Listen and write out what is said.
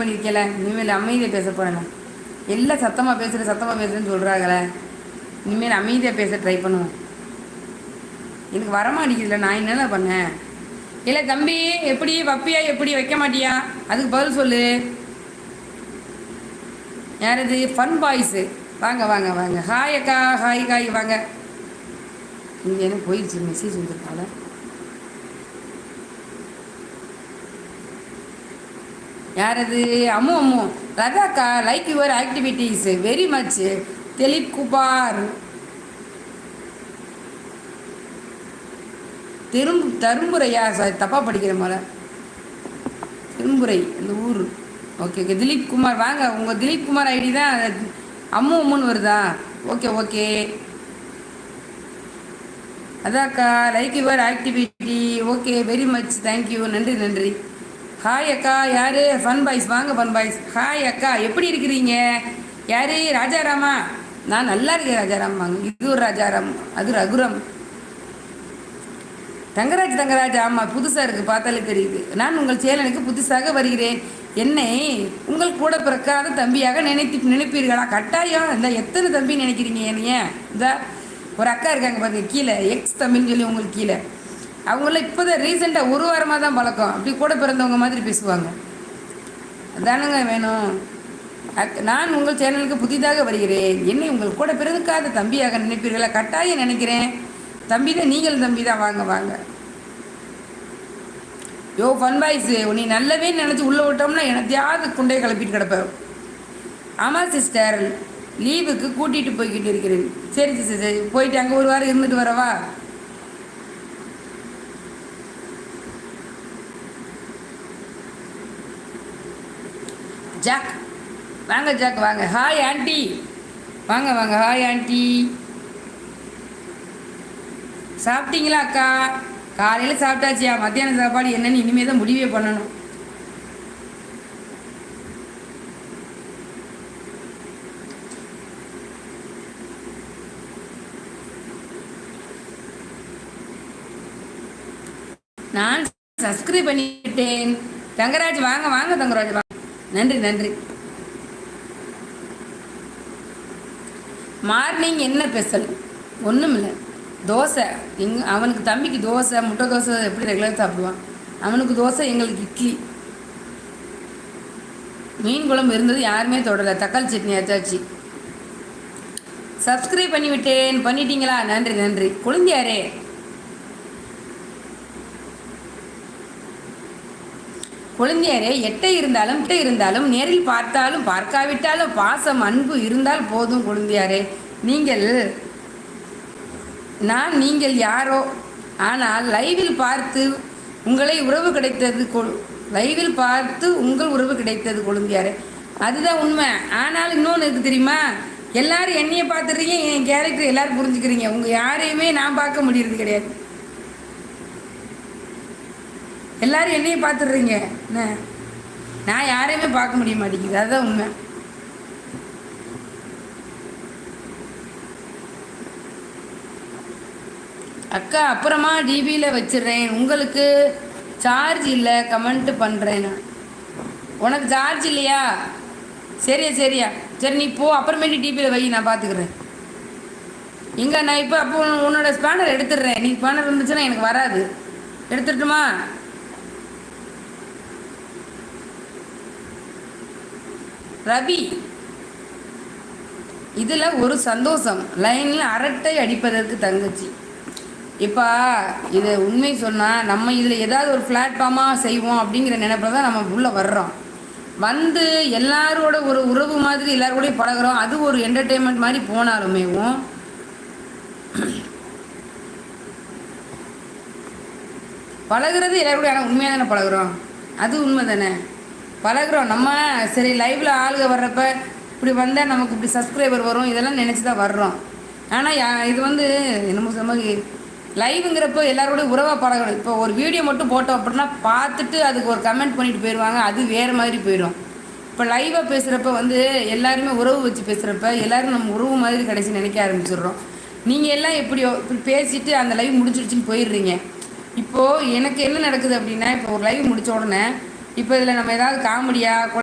பண்ணியிருக்கல இனிமேல் அமைதியாக பேச போகிறேன் எல்லாம் சத்தமாக பேசுகிறேன் சத்தமாக பேசுகிறேன்னு சொல்கிறாங்களே இனிமேல் அமைதியாக பேச ட்ரை பண்ணுவோம். எனக்கு வரமாட்டேங்குதுல நான் என்னென்ன பண்ணேன்? இல்லை தம்பி எப்படி வப்பியா எப்படி வைக்க மாட்டியா? அதுக்கு பதில் சொல்லு. யார் இது ஃபன் பாய்ஸு வாங்க வாங்க வாங்க. ஹாய் அக்கா ஹாய் காய் வாங்க. இங்கே என்ன போயிடுச்சு மெசேஜ் வந்துருக்கால யார் அது Ammu Ammu. ரதாக்கா like your activities very much தெலிப் குபார் தெரும் தரும்புரையா? சார் தப்பாக படிக்கிறேன் போல. திரும்புரை அந்த ஊர். ஓகே ஓகே திலீப் குமார் வாங்க. உங்கள் திலீப் குமார் ஐடி தான் அம்மு அம்முன்னு வருதா? Okay okay அதாக்கா like your activity okay very much thank you நன்றி நன்றி. ஹாய் அக்கா. யார்? ஃபன் பாய்ஸ் வாங்க ஃபன் பாய்ஸ் ஹாய் அக்கா. எப்படி இருக்கிறீங்க? யார்? ராஜாராமா நான் நல்லா இருக்கேன் ராஜாராம் வாங்க இது ஒரு ராஜாராம் அது ரகுரம். தங்கராஜ் தங்கராஜ். ஆமாம் புதுசாக இருக்குது பார்த்தாலே தெரியுது. நான் உங்கள் சேலனுக்கு புதுசாக வருகிறேன். என்னை உங்கள் கூட பிறக்காத தம்பியாக நினைத்து நினைப்பீர்களா? கட்டாயம். இந்த எத்தனை தம்பி நினைக்கிறீங்க என்னைய? இந்த ஒரு அக்கா இருக்காங்க பாருங்க கீழே. எக்ஸ் தம்பின்னு சொல்லி உங்களுக்கு கீழே. அவங்களாம் இப்போ தான் ரீசெண்டாக ஒரு வாரமாக தான் பழக்கம். அப்படி கூட பிறந்தவங்க மாதிரி பேசுவாங்க. அதானுங்க வேணும். நான் உங்கள் சேனலுக்கு புதிதாக வருகிறேன். என்னை உங்கள் கூட பிறந்துக்காத தம்பியாக நினைப்பீர்களா? கட்டாயம் நினைக்கிறேன். தம்பி தான் நீங்கள் தம்பி தான் வாங்க வாங்க. யோ ஃபன் பாய்ஸ் உன்னை நல்லவே நினச்சி உள்ளே விட்டோம்னா எனத்தையாவது குண்டை கிளப்பிட்டு கிடப்பேன். ஆமாம் சிஸ்டர் லீவுக்கு கூட்டிகிட்டு போய்கிட்டு இருக்கிறேன். சரி சிஸ்டர் சரி. போயிட்டு அங்கே ஒரு வாரம் இருந்துட்டு வரவா? ஜாக் வாங்க ஜாக் வாங்க. ஹாய் ஆண்டி வாங்க வாங்க. ஹாய் ஆண்டி சாப்பிட்டீங்களா அக்கா? காலையில் சாப்பிட்டாச்சியா? மத்தியான சாப்பாடு என்னன்னு இனிமேல் தான் முடிவே பண்ணணும். நான் சப்ஸ்கிரைப் பண்ணிவிட்டேன் தங்கராஜ் வாங்க வாங்க தங்கராஜ் வாங்க. நன்றி நன்றி. மார்னிங் என்ன ஸ்பெஷல் ஒன்றும் இல்லை தோசை. எங் அவனுக்கு தம்பிக்கு தோசை முட்டை தோசை எப்படி ரெகுலர் சாப்பிடுவான்? அவனுக்கு தோசை எங்களுக்கு இட்லி. மீன் குழம்பு இருந்தது யாருமே தொடலை. தக்காளி சட்னி ஆச்சாச்சு. சப்ஸ்கிரைப் பண்ணிவிட்டேன். பண்ணிட்டீங்களா? நன்றி நன்றி. குழந்தையாரே. கொழுந்தியரே எட்டை இருந்தாலும் எட்டை இருந்தாலும் நேரில் பார்த்தாலும் பார்க்காவிட்டாலும் பாசம் அன்பு இருந்தால் போதும் கொழுந்தியாரே. நீங்கள் நான் நீங்கள் யாரோ? ஆனால் லைவில் பார்த்து உங்களை உறவு கிடைத்தது கொ- லைவில் பார்த்து உங்கள் உறவு கிடைத்தது கொழுந்தியாரே. அதுதான் உண்மை. ஆனால் இன்னொன்று இருக்குது தெரியுமா? எல்லாரும் என்னையை பார்த்துட்றீங்க என் கேரக்டர் எல்லாரும் புரிஞ்சுக்கிறீங்க. உங்கள் யாரையுமே நான் பார்க்க முடியறது கிடையாது. எல்லாரும் என்னையும் பார்த்துடுறீங்க. என்ன? நான் யாரையுமே பார்க்க முடிய மாட்டேங்குது. அதுதான் உண்மை. அக்கா அப்புறமா டிபியில் வச்சிடுறேன். உங்களுக்கு சார்ஜ் இல்லை கமெண்ட் பண்ணுறேன் நான். உனக்கு சார்ஜ் இல்லையா? சரியா சரியா. சரி நீ போ. அப்புறமேட்டு டிபியில் வை நான் பார்த்துக்கிறேன். இங்கே நான் இப்போ அப்போ உன்னோட ஸ்பேனர் எடுத்துடுறேன். நீ ஸ்பேனர் இருந்துச்சுன்னா எனக்கு வராது. எடுத்துட்டுமா? ரவி. இதில் ஒரு சந்தோஷம். லைனில் அரட்டை அடிப்பதற்கு தங்கச்சி. இப்போ இது உண்மை சொன்னால் நம்ம இதில் ஏதாவது ஒரு பிளாட்ஃபார்மாக செய்வோம் அப்படிங்கிற நினைப்பில் தான் நம்ம உள்ளே வர்றோம். வந்து எல்லாரோட ஒரு உறவு மாதிரி எல்லாரோடையும் பழகுறோம். அது ஒரு என்டர்டெயின்மெண்ட் மாதிரி போனாலுமேவும் பழகுறது எல்லாரோடய ஆனால் உண்மையாக தானே பழகுறோம்? அது உண்மை தானே பழகுறோம். நம்ம சரி லைவில் ஆளுக வர்றப்ப இப்படி வந்தால் நமக்கு இப்படி சப்ஸ்கிரைபர் வரும். இதெல்லாம் நினச்சி தான் வர்றோம் ஆனால் இது வந்து என்னமோ சொன்ன லைவுங்கிறப்போ எல்லாரோட உறவாக பழகணும். இப்போ ஒரு வீடியோ மட்டும் போட்டோம் அப்படின்னா பார்த்துட்டு அதுக்கு ஒரு கமெண்ட் பண்ணிட்டு போயிடுவாங்க அது வேறு மாதிரி போயிடும். இப்போ லைவாக பேசுகிறப்ப வந்து எல்லாருமே உறவு வச்சு பேசுகிறப்ப எல்லாரும் நம்ம உறவு மாதிரி கடைசி நினைக்க ஆரம்பிச்சிடுறோம். நீங்கள் எல்லாம் எப்படியோ இப்படி பேசிட்டு அந்த லைவ் முடிச்சிடுச்சின்னு போயிடுறீங்க. இப்போது எனக்கு என்ன நடக்குது அப்படின்னா இப்போ ஒரு லைவ் முடித்த உடனே இப்போ இதில் நம்ம ஏதாவது காமெடியாக